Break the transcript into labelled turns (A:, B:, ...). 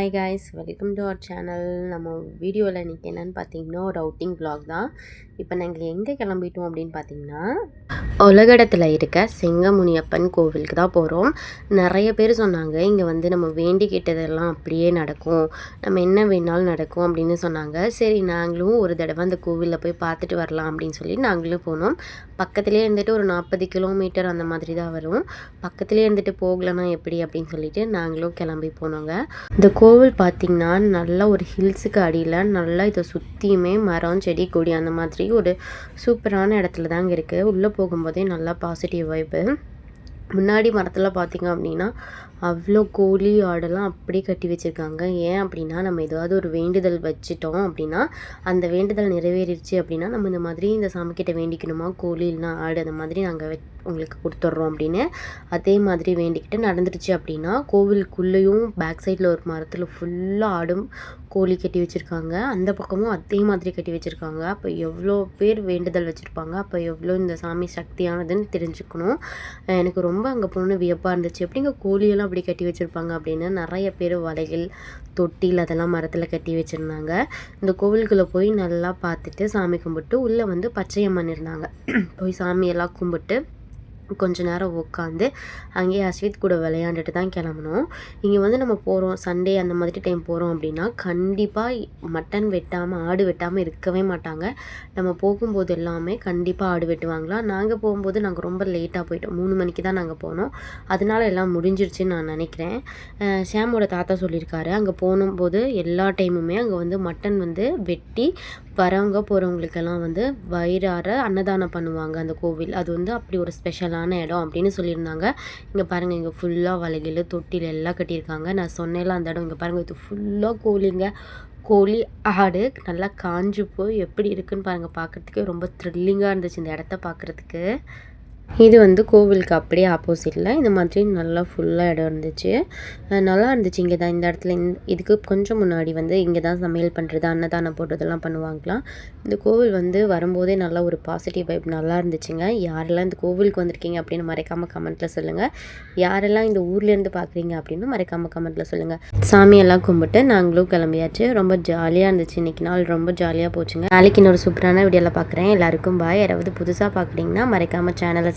A: Hi guys welcome to our channel நம்ம வீடியோவில் இன்றைக்கி என்னென்னு பார்த்தீங்கன்னா ஒரு அவுட்டிங் பிளாக் தான். இப்போ நாங்கள் எங்கே கிளம்பிட்டோம் அப்படின்னு பார்த்தீங்கன்னா உலகடத்தில் இருக்க செங்கமுனியப்பன் கோவிலுக்கு தான் போகிறோம் நிறைய பேர் சொன்னாங்க இங்கே வந்து நம்ம வேண்டிக்கிட்டதெல்லாம் அப்படியே நடக்கும். நம்ம என்ன வேணாலும் நடக்கும் அப்படின்னு சொன்னாங்க. சரி நாங்களும் ஒரு தடவை அந்த கோவிலில் போய் பார்த்துட்டு வரலாம் அப்படின்னு சொல்லி நாங்களும் போனோம். பக்கத்துலேயே இருந்துட்டு ஒரு நாற்பது கிலோமீட்டர் அந்த மாதிரி தான் வரும். பக்கத்துலேயே இருந்துட்டு போகலன்னா எப்படி அப்படின்னு சொல்லிட்டு நாங்களும் கிளம்பி போனோங்க. இந்த கோவில் பார்த்திங்கன்னா நல்லா ஒரு ஹில்ஸுக்கு அடியில் நல்லா இதை சுற்றியுமே மரம் செடி கொடி அந்த மாதிரி ஒரு சூப்பரான இடத்துல தாங்க இருக்குது உள்ளே போகும்போதே நல்லா பாசிட்டிவ் வைப்பு முன்னாடி மரத்தில் பார்த்திங்க அப்படின்னா அவ்வளோ கோழி ஆடெல்லாம் அப்படியே கட்டி வச்சுருக்காங்க. ஏன் அப்படின்னா நம்ம ஏதாவது ஒரு வேண்டுதல் வச்சுட்டோம் அப்படின்னா அந்த வேண்டுதல் நிறைவேறிடுச்சு அப்படின்னா நம்ம இந்த மாதிரி இந்த சாமிக்கிட்ட வேண்டிக்கணுமா? கோழி இல்லைனா ஆடு அந்த மாதிரி நாங்கள் உங்களுக்கு கொடுத்துட்றோம் அப்படின்னு. அதே மாதிரி வேண்டிக்கிட்டு நடந்துருச்சு அப்படின்னா கோவிலுக்குள்ளேயும் பேக் சைடில் ஒரு மரத்தில் ஃபுல்லாக ஆடும் கோழி கட்டி வச்சுருக்காங்க. அந்த பக்கமும் அதே மாதிரி கட்டி வச்சுருக்காங்க. அப்போ எவ்வளோ பேர் வேண்டுதல் வச்சுருப்பாங்க. அப்போ எவ்வளோ இந்த சாமி சக்தியானதுன்னு தெரிஞ்சுக்கணும். எனக்கு ரொம்ப அங்கே போகணுன்னு வியப்பாக இருந்துச்சு. எப்படிங்க கோழியெல்லாம் அப்படி கட்டி வச்சுருப்பாங்க அப்படின்னு நிறைய பேர் வலைகள் தொட்டில் அதெல்லாம் மரத்தில் கட்டி வச்சுருந்தாங்க. இந்த கோவிலுக்குள்ளே போய் நல்லா பார்த்துட்டு சாமி கும்பிட்டு உள்ளே வந்து பச்சையம்மன் இருந்தாங்க. போய் சாமியெல்லாம் கும்பிட்டு கொஞ்ச நேரம் உட்காந்து அங்கேயே அஸ்வித் கூட விளையாண்டுட்டு தான் கிளம்பணும் இங்கே வந்து நம்ம போகிறோம் சண்டே அந்த மாதிரி டைம் போகிறோம் அப்படின்னா கண்டிப்பாக மட்டன் வெட்டாமல் ஆடு வெட்டாமல் இருக்கவே மாட்டாங்க. நம்ம போகும்போது எல்லாமே கண்டிப்பாக ஆடு வெட்டுவாங்களா நாங்கள் போகும்போது நாங்கள் ரொம்ப லேட்டாக போயிட்டோம். மூணு மணிக்கு தான் நாங்கள் போனோம். அதனால எல்லாம் முடிஞ்சிருச்சுன்னு நான் நினைக்கிறேன். சாமோட தாத்தா சொல்லியிருக்காரு. அங்கே போகும்போது எல்லா டைமுமே அங்கே வந்து மட்டன் வந்து வெட்டி வரவங்க போகிறவங்களுக்கெல்லாம் வந்து வயிறார அன்னதானம் பண்ணுவாங்க அந்த கோவில். அது வந்து அப்படி ஒரு ஸ்பெஷலாக சூப்பரான இடம் அப்படின்னு சொல்லியிருந்தாங்க. இங்கே பாருங்கள் இங்கே ஃபுல்லாக வலைகள் தொட்டில் எல்லாம் கட்டியிருக்காங்க. நான் சொன்னேன்ல அந்த இடம். இங்கே பாருங்கள் இது ஃபுல்லாக கோழிங்க. கோழி ஆடு நல்லா காஞ்சு போய் எப்படி இருக்குன்னு பாருங்கள் பார்க்குறதுக்கே ரொம்ப த்ரில்லிங்காக இருந்துச்சு இந்த இடத்த பார்க்குறதுக்கு இது வந்து கோவிலுக்கு அப்படியே ஆப்போசிட்டில் இந்த மாதிரி நல்லா ஃபுல்லாக இடம் இருந்துச்சு. நல்லா இருந்துச்சு. இங்கே தான் இந்த இடத்துல இந் இதுக்கு கொஞ்சம் முன்னாடி வந்து இங்கே தான் சமையல் பண்ணுறது அன்னதானம் போடுறதெல்லாம் பண்ணுவாங்களாம். இந்த கோவில் வந்து வரும்போதே நல்லா ஒரு பாசிட்டிவ் வைப் நல்லா இருந்துச்சுங்க. யாரெல்லாம் இந்த கோவிலுக்கு வந்திருக்கீங்க அப்படின்னு மறைக்காமல் கமெண்ட்டில் சொல்லுங்கள் யாரெல்லாம் இந்த ஊர்லேருந்து பார்க்குறீங்க அப்படின்னு மறைக்காமல் கமெண்ட்டில் சொல்லுங்கள் சாமியெல்லாம் கும்பிட்டு நாங்களும் கிளம்பியாச்சு. ரொம்ப ஜாலியாக இருந்துச்சு. இன்றைக்கி நாள் ரொம்ப ஜாலியாக போச்சுங்க. நாளைக்கு இன்னொரு சூப்பரான வீடியோவில் பார்க்குறேன் எல்லாருக்கும் பாய் யாராவது புதுசாக பார்க்குறீங்கன்னா மறைக்காமல் சேனலை